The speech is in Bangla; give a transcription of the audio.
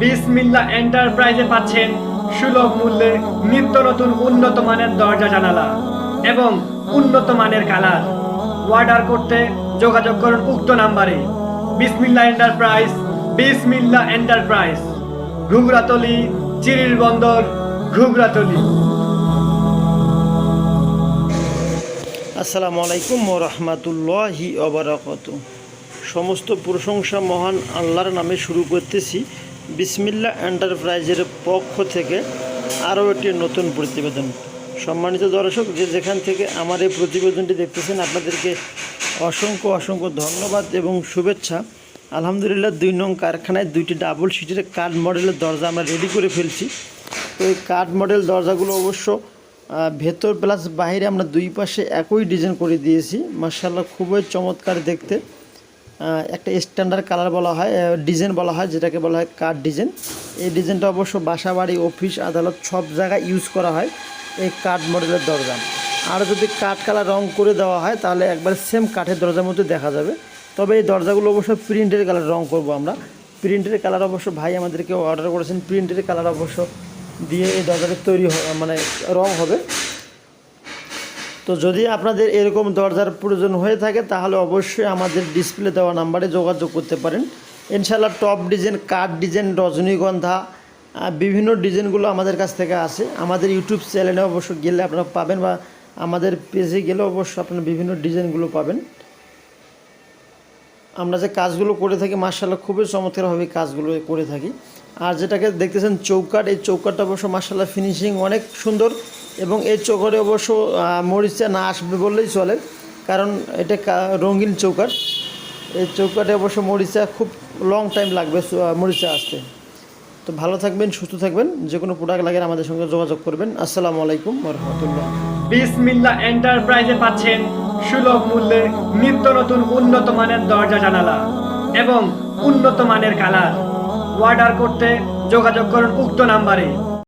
বিসমিল্লা এন্টারপ্রাইজে পাচ্ছেন সুলভ মূল্যে নিত্য নতুন উন্নত মানের দরজা জানালা এবং উন্নত মানের কালার। অর্ডার করতে যোগাযোগ করুন উক্ত নাম্বারে। বিসমিল্লা এন্টারপ্রাইজ বিসমিল্লা এন্টারপ্রাইজ। ঘুগরাতলি চিরির বন্দর ঘুগরাতলি আসসালামু আলাইকুম রহমাতুল্লাহি অবরাকত সমস্ত প্রশংসা মহান আল্লাহর নামে শুরু করতেছি। বিসমিল্লা এন্টারপ্রাইজের পক্ষ থেকে আরও একটি নতুন প্রতিবেদন। সম্মানিত দর্শক, যে যেখান থেকে আমার এই প্রতিবেদনটি দেখতেছেন, আপনাদেরকে অসংখ্য অসংখ্য ধন্যবাদ এবং শুভেচ্ছা। আলহামদুলিল্লাহ, দুই নং কারখানায় দুইটি ডাবল সিটের কাঠ মডেলের দরজা আমরা রেডি করে ফেলছি। তো এই কাঠ মডেল দরজাগুলো অবশ্য ভেতর প্লাস বাইরে আমরা দুই পাশে একই ডিজাইন করে দিয়েছি। মার্শাল্লাহ খুবই চমৎকার দেখতে। একটা স্ট্যান্ডার্ড কালার বলা হয় ডিজাইন বলা হয়, যেটাকে বলা হয় কাঠ ডিজাইন এই ডিজাইনটা অবশ্য বাসা বাড়ি অফিস আদালত সব জায়গায় ইউজ করা হয় এই কাঠ মডেলের দরজা। আর যদি কাঠ কালার রং করে দেওয়া হয়, তাহলে একবার সেম কাঠের দরজার মধ্যে দেখা যাবে। তবে এই দরজাগুলো অবশ্য প্রিন্টের কালার রং করব আমরা। প্রিন্টের কালার অবশ্য ভাই আমাদেরকে অর্ডার করেছেন প্রিন্টের কালার অবশ্য দিয়ে এই দরজাটা তৈরি মানে রং হবে। তো যদি আপনাদের এরকম দরজার প্রয়োজন হয়ে থাকে, তাহলে অবশ্যই আমাদের ডিসপ্লে দেওয়া নাম্বারে যোগাযোগ করতে পারেন। ইনশাল্লাহ টপ ডিজাইন কাঠ ডিজাইন, রজনীগন্ধা বিভিন্ন ডিজাইনগুলো আমাদের কাছ থেকে আসে। আমাদের ইউটিউব চ্যানেলে অবশ্য গেলে আপনারা পাবেন বা আমাদের পেজে গেলে অবশ্য আপনারা বিভিন্ন ডিজাইনগুলো পাবেন। আমরা যে কাজগুলো করে থাকি মার্শাল্লাহ খুবই চমৎকারভাবে কাজগুলো করে থাকি। আর যেটাকে দেখতেছেন চৌকাট এই চৌকাটটা অবশ্য মার্শাল্লাহ ফিনিশিং অনেক সুন্দর। এবং এই চৌকাটে অবশ্য মরিচা না আসবে বললেই চলে, কারণ এটা রঙিন চৌকাট এই চৌকাটে অবশ্য মরিচা খুব লং টাইম লাগবে মরিচা আসতে। তো ভালো থাকবেন, সুস্থ থাকবেন, যে কোনো প্রোডাক্ট লাগে আমাদের সঙ্গে যোগাযোগ করবেন। আসসালামু আলাইকুম রহমতুল্লাহ। বিসমিল্লা এন্টারপ্রাইজে পাচ্ছেন সুলভ মূল্যে নিত্য নতুন উন্নত মানের দরজা জানালা এবং উন্নত মানের কালার অর্ডার করতে যোগাযোগ করুন উক্ত নাম্বারে।